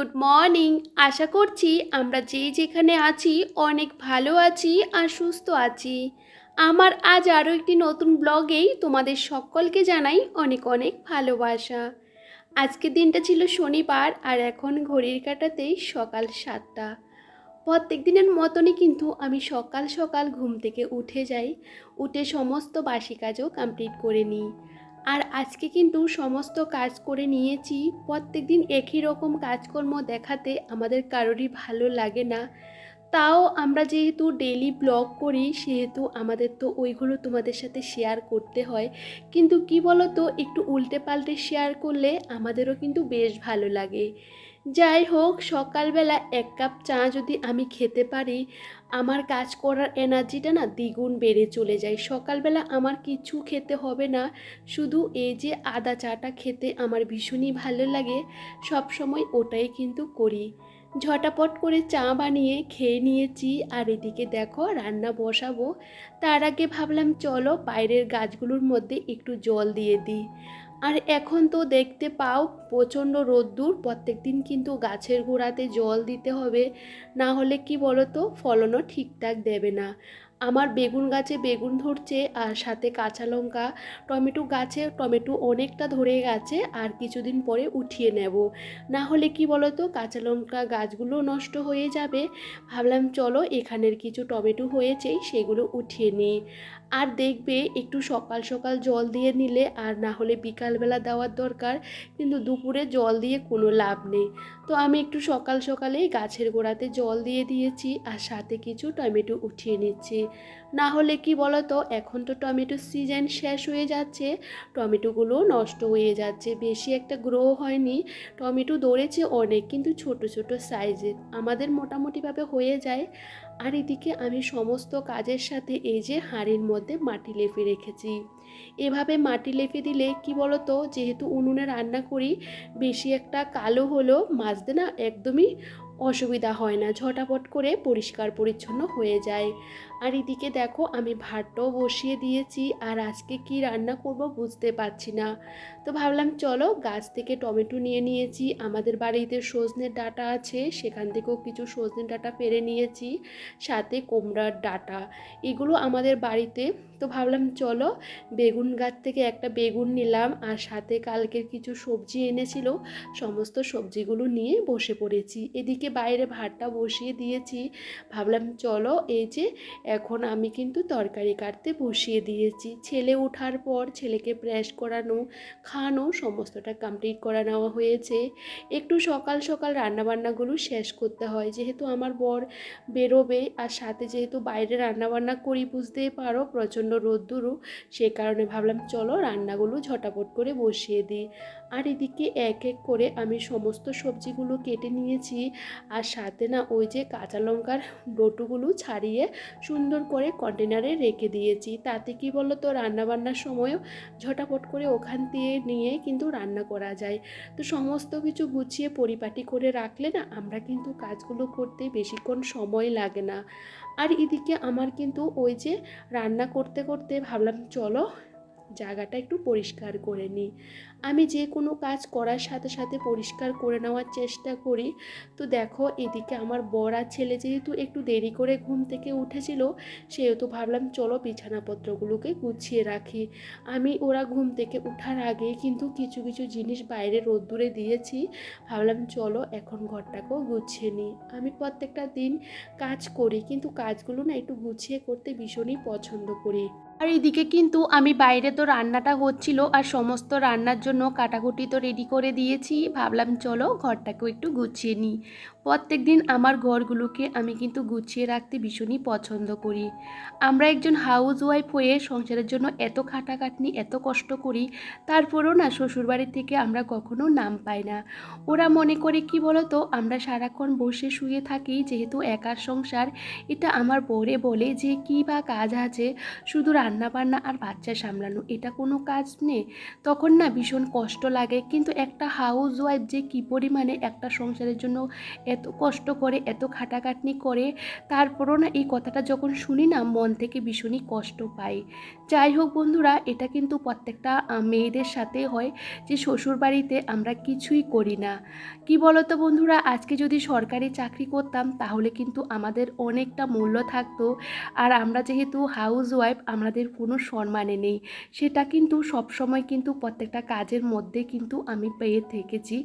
Good morning আশা করছি আমরা যে যেখানে আছি অনেক ভালো আছি আর সুস্থ আছি। আমার আজ আরও একটি নতুন ব্লগেই তোমাদের সকলকে জানাই অনেক অনেক ভালোবাসা। আজকের দিনটা ছিল শনিবার আর এখন ঘড়ির কাটাতেই সকাল সাতটা। প্রত্যেক দিনের মতনই কিন্তু আমি সকাল সকাল ঘুম থেকে উঠে যাই, উঠে সমস্ত বাসি কাজও কমপ্লিট করে নিই। আর আজকে কিন্তু সমস্ত কাজ করে নিয়েছি। প্রত্যেক দিন একই রকম কাজকর্ম দেখাতে আমাদের কারোরই ভালো লাগে না। তাও আমরা যেহেতু ডেলি ব্লগ করি, সেহেতু আমাদের তো ওইগুলো তোমাদের সাথে শেয়ার করতে হয়। কিন্তু কি বলো তো একটু উল্টে পাল্টে শেয়ার করলে আমাদেরও কিন্তু বেশ ভালো লাগে। যাই হোক, সকালবেলা এক কাপ চা যদি আমি খেতে পারি, আমার কাজ করার এনার্জিটা না দ্বিগুণ বেড়ে চলে যায়। সকালবেলা আমার কিছু খেতে হবে না, শুধু এই যে আদা চাটা খেতে আমার ভীষণই ভালো লাগে সব সময় ওটাই কিন্তু করি। ঝটাপট করে চা বানিয়ে খেয়ে নিয়েছি, আর এদিকে দেখো রান্না বসাবো। তার আগে ভাবলাম চলো বাইরের গাছগুলোর মধ্যে একটু জল দিয়ে দিই। আর এখন তো দেখতে পাও প্রচণ্ড রোদ্দুর, প্রত্যেক দিন কিন্তু গাছের গোড়াতে জল দিতে হবে। না হলে কি বলো তো ফলনও ঠিকঠাক দেবে না। আমার বেগুন গাছে বেগুন ধরছে, আর সাথে কাঁচা লঙ্কা, টমেটো গাছে টমেটো অনেকটা ধরে গেছে, আর কিছুদিন পরে উঠিয়ে নেব। না হলে কি বলো তো কাঁচা লঙ্কা গাছগুলো নষ্ট হয়ে যাবে। ভাবলাম চলো এখানের কিছু টমেটো হয়েছেই সেগুলো উঠিয়ে নিই। আর দেখবে একটু সকাল সকাল জল দিয়ে নিলে, আর না হলে বিকালবেলা দেওয়ার দরকার। কিন্তু দুপুরে জল দিয়ে কোনো লাভ নেই। তো আমি একটু সকাল সকালেই গাছের গোড়াতে জল দিয়ে দিয়েছি আর সাথে কিছু টমেটো উঠিয়ে নিচ্ছি। না হলে কি বলো তো এখন তো টমেটোর সিজন শেষ হয়ে যাচ্ছে, টমেটোগুলো নষ্ট হয়ে যাচ্ছে, বেশি একটা গ্রো হয়নি। টমেটো দৌড়েছে অনেক, কিন্তু ছোট ছোট সাইজের আমাদের মোটামুটিভাবে হয়ে যায়। আর এদিকে আমি সমস্ত কাজের সাথে এই যে হাঁড়ির মধ্যে মাটি লেপে রেখেছি। এভাবে মাটি লেপে দিলে কি বলো তো যেহেতু উনুনে রান্না করি, বেশি একটা কালো হলো মাজতে না একদমই অসুবিধা হয় না। ঝটাপট করে পরিষ্কার পরিচ্ছন্ন হয়ে যায়। আর এদিকে দেখো, আমি ভাতটাও বসিয়ে দিয়েছি আর আজকে কি রান্না করব বুঝতে পারছি না। তো ভাবলাম চলো গাছ থেকে টমেটো নিয়ে নিয়েছি। আমাদের বাড়িতে সজনের ডাটা আছে, সেখান থেকেও কিছু সজনের ডাটা পেরে নিয়েছি, সাথে কুমড়ার ডাটা। এগুলো আমাদের বাড়িতে তো ভাবলাম চলো বেগুন গাছ থেকে একটা বেগুন নিলাম আর সাথে কালকের কিছু সবজি এনেছিল। সমস্ত সবজিগুলো নিয়ে বসে পড়েছি। এদিকে বাইরে ভাতটা বসিয়ে দিয়েছি। ভাবলাম চলো এই যে এখন আমি কিন্তু তরকারি কাটতে বসিয়ে দিয়েছি। ছেলে ওঠার পর ছেলেকে ব্রাশ করানো, খাওয়ানো সমস্তটা কমপ্লিট করা নেওয়া হয়েছে। একটু সকাল সকাল রান্নাবান্নাগুলো শেষ করতে হয়। যেহেতু আমার বর বেরোবে আর সাথে যেহেতু বাইরে রান্নাবান্না করি বুঝতেই পারো, প্রচণ্ড রোদ্দুরও সে কারণে ভাবলাম, চলো রান্নাগুলো ঝটাপট করে বসিয়ে দিই। আর এদিকে এক এক করে আমি সমস্ত সবজিগুলো কেটে নিয়েছি, আর সাথে না ওই যে কাঁচা লঙ্কার ডোটুগুলো ছাড়িয়ে সুন্দর করে কন্টেনারে রেখে দিয়েছি। তাতে কি বলো তো রান্নাবান্নার সময়ও ঝটাপট করে ওখান দিয়ে নিয়ে কিন্তু রান্না করা যায়। তো সমস্ত কিছু গুছিয়ে পরিপাটি করে রাখলে না আমরা কিন্তু কাজগুলো করতে বেশিক্ষণ সময় লাগে না। আর এদিকে আমার কিন্তু ওই যে রান্না করতে করতে ভাবলাম চলো জায়গাটা একটু পরিষ্কার করে নিই। আমি যে কোনো কাজ করার সাথে সাথে পরিষ্কার করে নেওয়ার চেষ্টা করি। তো দেখো, এদিকে আমার বর আর ছেলে যেহেতু একটু দেরি করে ঘুম থেকে উঠেছিল, সেহেতু ভাবলাম চলো বিছানাপত্রগুলোকে গুছিয়ে রাখি। আমি ওরা ঘুম থেকে ওঠার আগে কিন্তু কিছু কিছু জিনিস বাইরে রোদ্দুরে দিয়েছি। ভাবলাম চলো এখন ঘরটাকেও গুছিয়ে নিই। আমি প্রত্যেকটা দিন কাজ করি, কিন্তু কাজগুলো না একটু গুছিয়ে করতে ভীষণই পছন্দ করি। আর এদিকে কিন্তু আমি বাইরে তো রান্নাটা হচ্ছিল আর সমস্ত রান্নার জন্য কাটাকুটি তো রেডি করে দিয়েছি। ভাবলাম চলো ঘরটাকেও একটু গুছিয়ে নিই। প্রত্যেক দিন আমার ঘরগুলোকে আমি কিন্তু গুছিয়ে রাখতে ভীষণই পছন্দ করি। আমরা একজন হাউস ওয়াইফ হয়ে সংসারের জন্য এত খাটাখাটনি, এত কষ্ট করি, তারপরেও না শ্বশুরবাড়ির থেকে আমরা কখনো নাম পাই না। ওরা মনে করে কি বলতো, আমরা সারাক্ষণ বসে শুয়ে থাকি যেহেতু একার সংসার, এটা আমার বরে বলে যে কী বা কাজ আছে, শুধু রান্না বান্না আর বাচ্চা সামলানো, এটা কোনো কাজ নেই তখন না ভীষণ কষ্ট লাগে, কিন্তু একটা হাউস ওয়াইফ যে কী পরিমাণে একটা সংসারের জন্য এত কষ্ট করে, এত খাটাখাটনি করে, তারপরও না এই কথাটা যখন শুনি না, মন থেকে ভীষণই কষ্ট পাই। যাই হোক বন্ধুরা, এটা কিন্তু প্রত্যেকটা মেয়েদের সাথে হয় যে শ্বশুর বাড়িতে আমরা কিছুই করি না। কি বলতো বন্ধুরা, আজকে যদি সরকারি চাকরি করতাম, তাহলে কিন্তু আমাদের অনেকটা মূল্য থাকতো। আর আমরা যেহেতু হাউস ওয়াইফ আমাদের কোনো সম্মানে নেই। সেটা কিন্তু সবসময় কিন্তু প্রত্যেকটা কাজের মধ্যে কিন্তু আমি পেয়ে থেকেছি।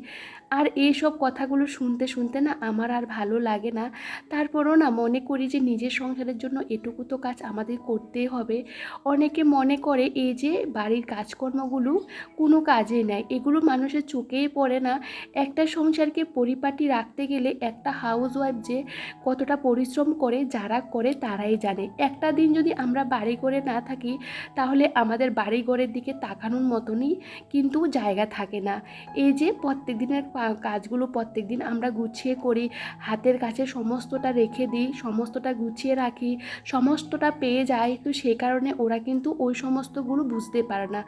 আর এইসব কথাগুলো শুনতে শুনতে না আমার আর ভালো লাগে না। তারপরও না মনে করি যে নিজের সংসারের জন্য এটুকু তো কাজ আমাদের করতেই হবে। অনেকে মনে করে এই যে বাড়ির কাজকর্মগুলো কোনো কাজে নেয়, এগুলো মানুষের চোখেই পড়ে না। একটা সংসারকে পরিপাটি রাখতে গেলে একটা হাউস ওয়াইফ যে কতটা পরিশ্রম করে, যারা করে তারাই জানে। একটা দিন যদি আমরা বাড়ি করে না থাকি, তাহলে আমাদের বাড়ি ঘরের দিকে তাকানোর মতনই কিন্তু জায়গা থাকে না। এই যে প্রত্যেক দিনের কাজগুলো প্রত্যেক দিন আমরা গুছিয়ে করি, হাতের কাছে সমস্তটা রেখে দিই, সমস্তটা গুছিয়ে রাখি, সমস্তটা পেয়ে যায় তো সেই কারণে ওরা কিন্তু ওই সমস্তগুলো বুঝতে পারে না।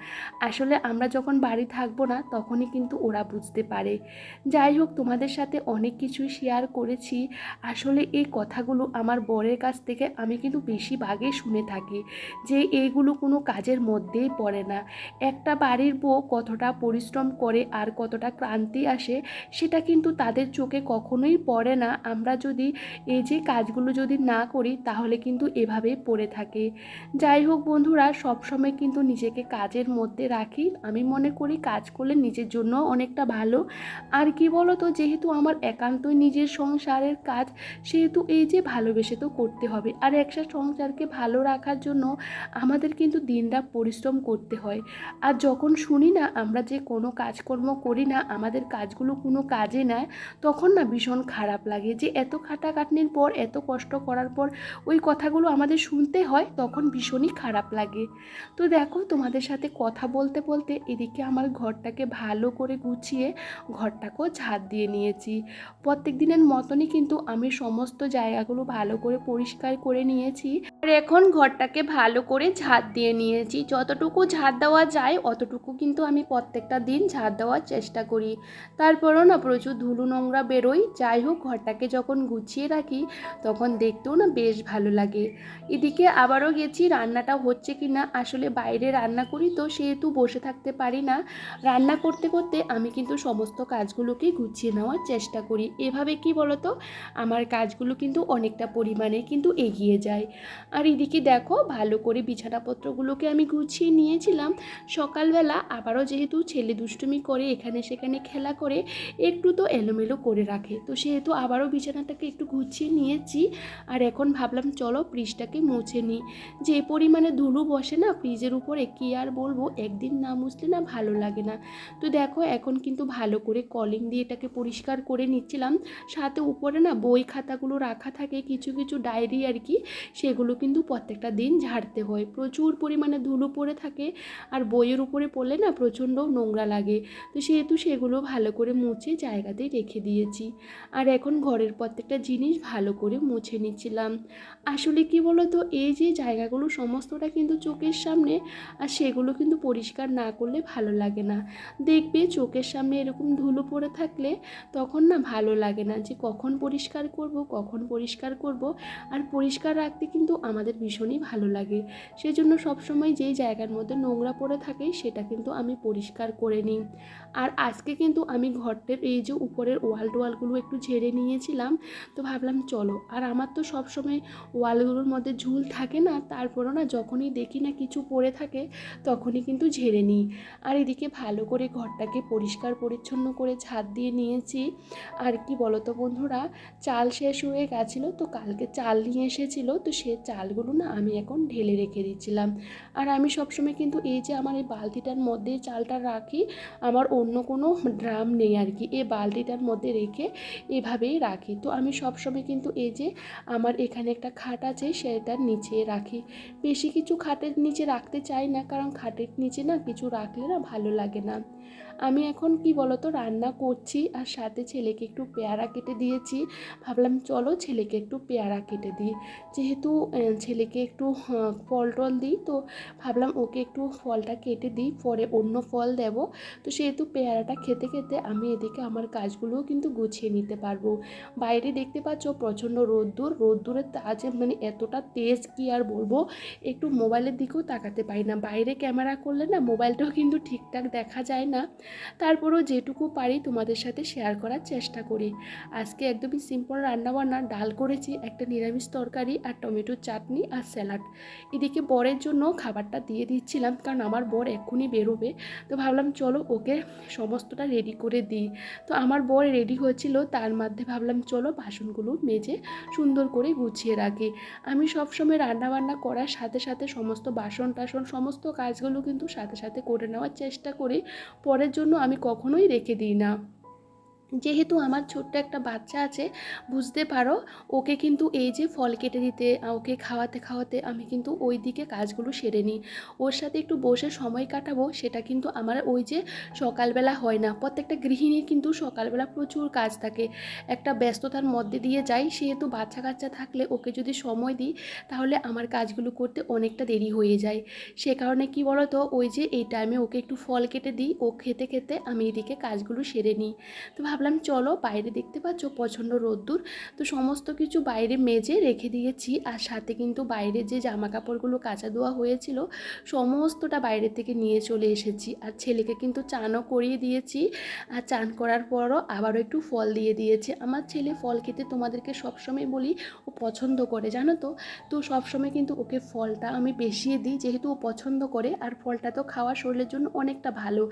আসলে আমরা যখন বাড়ি থাকব না, তখনই কিন্তু ওরা বুঝতে পারে। যাই হোক, তোমাদের সাথে অনেক কিছুই শেয়ার করেছি। আসলে এই কথাগুলো আমার বরের কাছ থেকে আমি কিন্তু বেশিরভাগই শুনে থাকি, যে এইগুলো কোনো কাজের মধ্যেই পড়ে না। একটা বাড়ির বউ কতটা পরিশ্রম করে আর কতটা ক্লান্তি আসে, সেটা কিন্তু তাদের চোখে কখনোই পড়ে না। আমরা যদি এই যে কাজগুলো যদি না করি, তাহলে কিন্তু এভাবেই পড়ে থাকে। যাই হোক বন্ধুরা, সবসময় কিন্তু নিজেকে কাজের মধ্যে রাখি। আমি মনে করি কাজ করলে নিজের জন্য অনেকটা ভালো। আর কি বলো তো যেহেতু আমার একান্তই নিজের সংসারের কাজ, সেহেতু এই যে ভালোবেসে তো করতে হবে। আর একটা সংসারকে ভালো রাখার জন্য আমাদের কিন্তু দিনরাত পরিশ্রম করতে হয়। আর যখন শুনি না আমরা যে কোনো কাজকর্ম করি না, আমাদের কাজগুলো কোনো কাজে নেয়, তখন না ভীষণ খারাপ লাগে যে এত খাটাখাটনির পর, এত কষ্ট করার পর ওই কথাগুলো আমাদের শুনতে হয়, তখন ভীষণই খারাপ লাগে। তো দেখো, তোমাদের সাথে কথা বলতে বলতে এদিকে আমার ঘরটাকে ভালো করে গুছিয়ে ঘরটাকেও ঝাড় দিয়ে নিয়েছি। প্রত্যেক দিনের মতনই কিন্তু আমি সমস্ত জায়গাগুলো ভালো করে পরিষ্কার করে নিয়েছি। আর এখন ঘরটাকে ভালো করে ঝাড় দিয়ে নিয়েছি। যতটুকু ঝাড় দেওয়া যায়, অতটুকু কিন্তু আমি প্রত্যেকটা দিন ঝাড় দেওয়ার চেষ্টা করি। তারপরও না প্রচুর ধুলো নোংরা বেরোই যাই হোক, ঘরটাকে যখন গুছিয়ে রাখি, তখন দেখতেও না বেশ ভালো লাগে। এদিকে আবারও গেছি, রান্নাটা হচ্ছে কি না, আসলে বাইরে রান্না করি তো সেহেতু বসে থাকতে পারি না। রান্না করতে করতে আমি কিন্তু সমস্ত কাজগুলোকে গুছিয়ে নেওয়ার চেষ্টা করি। এভাবে কি বলতো? আমার কাজগুলো কিন্তু অনেকটা পরিমাণে কিন্তু এগিয়ে যায়। আর এদিকে দেখো, ভালো করে বিছানাপত্রগুলোকে আমি গুছিয়ে নিয়েছিলাম। সকালবেলা আবারও যেহেতু ছেলে দুষ্টুমি করে এখানে সেখানে খেলা করে, একটু তো এলোমেলো করে রাখে। তো সেহেতু আবারও বিছানাটাকে একটু গুছিয়ে নিয়েছি। আর এখন ভাবলাম, চলো ফ্রিজটাকে মুছে নিই। যে পরিমাণে ধুলো বসে না ফ্রিজের উপরে, কী আর বলব? একদিন না মুছলে না ভালো লাগে না। তো দেখো, এখন কিন্তু ভালো করে কলিং দিয়ে এটাকে পরিষ্কার করে নিচ্ছিলাম। সাথে উপরে না বই খাতাগুলো রাখা থাকে, কিছু কিছু ডায়েরি আর কি, সেগুলো কিন্তু প্রত্যেকটা দিন ঝাড়তে হয়। প্রচুর পরিমাণে ধুলো পড়ে থাকে আর বইয়ের উপরে পড়লে না প্রচণ্ড নোংরা লাগে। তো সেহেতু সেগুলো ভালো করে মুছে জায়গাতেই রেখে দিয়েছি। আর এখন ঘরের প্রত্যেকটা জিনিস ভালো করে মুছে নিচ্ছিলাম। আসলে কি বলো তো এই যে জায়গাগুলো সমস্তটা কিন্তু চোখের সামনে আর সেগুলো কিন্তু পরিষ্কার না করলে ভালো লাগে না। দেখবে চোখের সামনে এরকম ধুলো পড়ে থাকলে তখন না ভালো লাগে না যে কখন পরিষ্কার করব, কখন পরিষ্কার করব। আর পরিষ্কার রাখতে কিন্তু আমাদের ভীষণই ভালো লাগে। সেজন্য সবসময় যেই জায়গার মধ্যে নোংরা পড়ে থাকে, সেটা কিন্তু আমি পরিষ্কার করে নিই। আর আজকে কিন্তু আমি ঘরটার এই যে উপরের ওয়াল টোয়ালগুলো একটু ঝেড়ে নিয়েছিলাম, তো ভাবলাম চলো। আর আমার তো সবসময় ওয়ালগুলোর মধ্যে ঝুল থাকে না, তারপরও না যখনই দেখি না কিছু পড়ে থাকে, তখনই কিন্তু ঝেড়ে নিই। আর এদিকে ভালো করে ঘরটাকে পরিষ্কার পরিচ্ছন্ন করে ছাদ দিয়ে নিয়েছি। আর কি বলো তো বন্ধুরা, চাল শেষ হয়ে গেছিল, তো কালকে চাল নিয়ে এসেছিল, তো সে চালগুলো না আমি এখন ঢেলে রেখে দিচ্ছিলাম। আর আমি সবসময় কিন্তু এই যে আমার এই বালতিটার মধ্যে চালটা রাখি, আমার অন্য কোনো ড্রাম নেই আর কি, এই বালতিটার মধ্যে রেখে এভাবেই রাখি। তো আমি সবসময় কিন্তু এই যে আমার এখানে একটা খাট আছে, সেটার নিচে রাখি। বেশি কিছু খাটের নিচে রাখতে চাই না, কারণ খাটের নিচে না কিছু রাখলে না ভালো লাগে না। আমি এখন কি বলতো, রান্না করছি আর সাথে ছেলেকে একটু পেয়ারা কেটে দিয়েছি। ভাবলাম চলো ছেলেকে একটু পেয়ারা কেটে দিই। যেহেতু ছেলেকে একটু ফল টল দিই, তো ভাবলাম ওকে একটু ফলটা কেটে দিই, পরে অন্য ফল দেব। তো সেহেতু পেয়ারাটা খেতে খেতে আমি এদিকে আমার কাজগুলোও কিন্তু গুছিয়ে নিতে পারব। বাইরে দেখতে পাচ্ছ প্রচণ্ড রোদ্দুর, রোদ্দুরের তাজে মানে এতটা তেজ কি আর বলব, একটু মোবাইলের দিকেও তাকাতে পারি না। বাইরে ক্যামেরা করলে না মোবাইলটাও কিন্তু ঠিকঠাক দেখা যায় না। তারপরেও যেটুকু পারি তোমাদের সাথে শেয়ার করার চেষ্টা করি। আজকে একদমই সিম্পল রান্নাবান্না ডাল করেছি, একটা নিরামিষ তরকারি আর টমেটোর চাটনি আর স্যালাড এদিকে বরের জন্য খাবারটা দিয়ে দিচ্ছিলাম কারণ আমার বর এক্ষুনি বেরোবে। তো ভাবলাম চলো ওকে সমস্তটা রেডি করে দিই। তো আমার বর রেডি হয়েছিল, তার মধ্যে ভাবলাম চলো বাসনগুলো মেজে সুন্দর করে গুছিয়ে রাখি। আমি সবসময় রান্নাবান্না করার সাথে সাথে সমস্ত বাসন টাসন সমস্ত কাজগুলো কিন্তু সাথে সাথে করে নেওয়ার চেষ্টা করি। পরের জন্য আমি কখনোই রেখে দিই না। যেহেতু আমার ছোট্ট একটা বাচ্চা আছে, বুঝতে পারো, ওকে কিন্তু এই যে ফল কেটে দিতে ওকে খাওয়াতে খাওয়াতে আমি কিন্তু ওই দিকে কাজগুলো সেরে নিই। ওর সাথে একটু বসে সময় কাটাবো, সেটা কিন্তু আমার ওই যে সকালবেলা হয় না। প্রত্যেকটা গৃহিণীর কিন্তু সকালবেলা প্রচুর কাজ থাকে। একটা ব্যস্ততার মধ্যে দিয়ে যাই, সেহেতু বাচ্চা কাচ্চা থাকলে ওকে যদি সময় দিই, তাহলে আমার কাজগুলো করতে অনেকটা দেরি হয়ে যায়। সে কারণে কি বলো তো ওই যে এই টাইমে ওকে একটু ফল কেটে দিই, ও খেতে খেতে আমি এদিকে কাজগুলো সেরে নিই। তো ভাবলাম, চলো বাইরে দেখতে পাচ্ছ প্রচণ্ড রোদ্দুর। তো সমস্ত কিছু বাইরে মেজে রেখে দিয়েছি। আর সাথে কিন্তু বাইরে যে জামা কাপড়গুলো কাচা ধোয়া হয়েছিল, সমস্তটা বাইরে থেকে নিয়ে চলে এসেছি। আর ছেলেকে কিন্তু চানও করিয়ে দিয়েছি। আর চান করার পরও আবারও একটু ফল দিয়ে দিয়েছে। আমার ছেলে ফল খেতে তোমাদেরকে সবসময় বলি, ও পছন্দ করে, জানো তো? তো সবসময় কিন্তু ওকে ফলটা আমি বেশিয়ে দিই, যেহেতু ও পছন্দ করে। আর ফলটা তো খাওয়া শরীরের জন্য অনেকটা ভালো।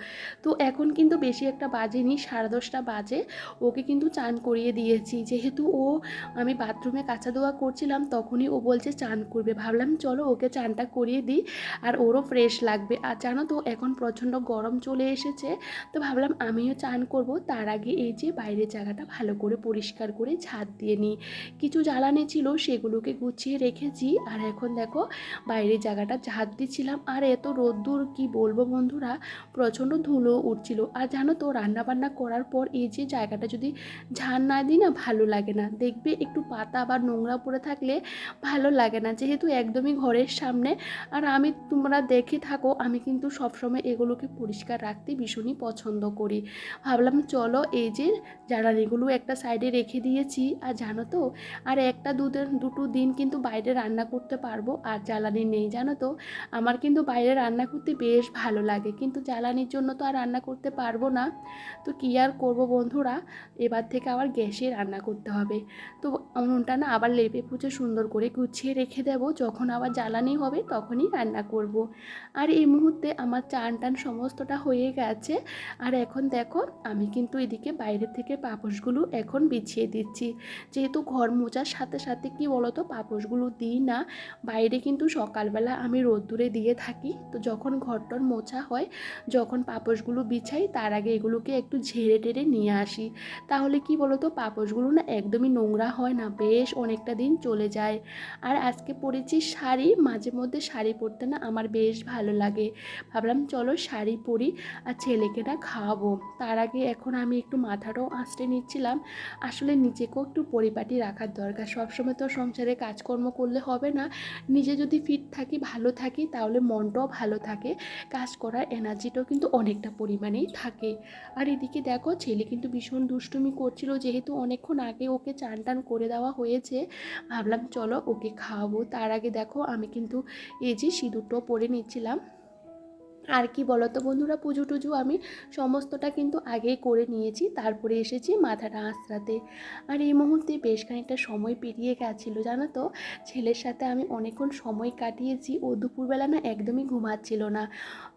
তো এখন কিন্তু বেশি একটা বাজেনি, সাড়ে দশটা বাজে। ওকে কিন্তু চান করিয়ে দিয়েছি। যেহেতু ও, আমি বাথরুমে কাঁচা ধোয়া করছিলাম, তখনই ও বলছে চান করবে। ভাবলাম, চলো ওকে চানটা করিয়ে দিই, আর ওরও ফ্রেশ লাগবে। আর জানো তো, এখন প্রচণ্ড গরম চলে এসেছে, তো ভাবলাম আমিও চান করব। তার আগে এই যে বাইরের জায়গাটা ভালো করে পরিষ্কার করে ঝাঁট দিয়ে নিই। কিছু জ্বালানি ছিল, সেগুলোকে গুছিয়ে রেখেছি। আর এখন দেখো, বাইরের জায়গাটা ঝাঁট দিচ্ছিলাম। আর এত রোদ্দুর, কি বলব বন্ধুরা, প্রচণ্ড ধুলো উঠছিল। আর জানো তো, রান্নাবান্না করার পর এই যে জায়গাটা যদি ঝাড় না দিই না, ভালো লাগে না। দেখবে একটু পাতা বা নোংরা পড়ে থাকলে ভালো লাগে না, যেহেতু একদমই ঘরের সামনে। আর আমি তোমরা দেখে থাকো, আমি কিন্তু সবসময় এগুলোকে পরিষ্কার রাখতে ভীষণই পছন্দ করি। ভাবলাম চলো এই যে জ্বালানিগুলো একটা সাইডে রেখে দিয়েছি, আর জানো তো, আর একটা দুদিন দুটো দিন কিন্তু বাইরে রান্না করতে পারব, আর জ্বালানি নেই, জানো তো। আমার কিন্তু বাইরে রান্না করতে বেশ ভালো লাগে, কিন্তু জ্বালানির জন্য তো আর রান্না করতে পারব না। তো কী আর করব বন্ধুরা, এবার থেকে আবার গ্যাসে রান্না করতে হবে। তো উনুনটা না আবার লেপে পুচে সুন্দর করে গুছিয়ে রেখে দেব। যখন আবার জ্বালানি হবে তখনই রান্না করব। আর এই মুহূর্তে আমার চান টান সমস্তটা হয়ে গেছে। আর এখন দেখো, আমি কিন্তু এদিকে বাইরে থেকে পাপোশগুলো এখন বিছিয়ে দিচ্ছি। যেহেতু ঘর মোচার সাথে সাথে কি বলতো, পাপোশগুলো দিই না। বাইরে কিন্তু সকালবেলা আমি রোদ্দুরে দিয়ে থাকি। তো যখন ঘরটর মোছা হয়, যখন পাপোশগুলো বিছাই, তার আগে এগুলোকে একটু ঝেড়ে টেড়ে নিয়ে আসি। তাহলে কি বলতো, পাপোশগুলো না একদমই নোংরা হয় না, বেশ অনেকটা দিন চলে যায়। আর আজকে পরেছি শাড়ি, মাঝে মধ্যে শাড়ি পরতে না আমার বেশ ভালো লাগে। ভাবলাম চলো শাড়ি পরি আর ছেলেকে না খাওয়াবো। তার আগে এখন আমি একটু মাথাটাও আঁচড়ে নিচ্ছিলাম। আসলে নিজেকেও একটু পরিপাটি রাখার দরকার। সবসময় তো সংসারে কাজকর্ম করলে হবে না। নিজে যদি ফিট থাকি, ভালো থাকি, তাহলে মনটাও ভালো থাকে। কাজ করার এনার্জিটাও কিন্তু অনেকটা পরিমাণেই থাকে। আর এদিকে দেখো, ছেলে কিন্তু ভীষণ দুষ্টুমি করছিল, যেহেতু অনেকক্ষণ আগে ওকে চান টান করে দেওয়া হয়েছে। ভাবলাম, চলো ওকে খাওয়াবো। তার আগে দেখো, আমি কিন্তু এই যে সিঁদুরটাও পরে নিচ্ছিলাম। আর কি বলো তো বন্ধুরা, পুজো টুজো আমি সমস্তটা কিন্তু আগেই করে নিয়েছি, তারপরে এসেছি মাথাটা আঁচড়াতে। আর এই মুহূর্তে বেশ খানিকটা সময় পেরিয়ে গেছিল, জানো তো? ছেলের সাথে আমি অনেকক্ষণ সময় কাটিয়েছি, ও দুপুরবেলা না একদমই ঘুমাচ্ছিল না।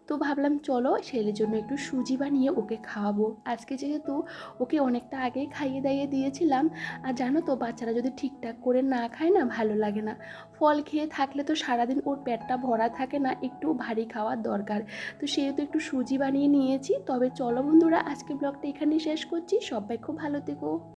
তো ভাবলাম, চলো ছেলের জন্য একটু সুজি বানিয়ে ওকে খাওয়াবো। আজকে যেহেতু ওকে অনেকটা আগেই খাইয়ে দাইয়ে দিয়েছিলাম, আর জানো তো, বাচ্চারা যদি ঠিকঠাক করে না খায় না, ভালো লাগে না। ফল খেয়ে থাকলে তো সারাদিন ওর পেটটা ভরা থাকে না, একটু ভারী খাওয়ার দরকার। তো সেহেতু একটু সুজি বানিয়ে নিয়েছি। তবে চলো বন্ধুরা, আজকে ব্লগটা এখানেই শেষ করছি। সবাই খুব ভালো থেকো।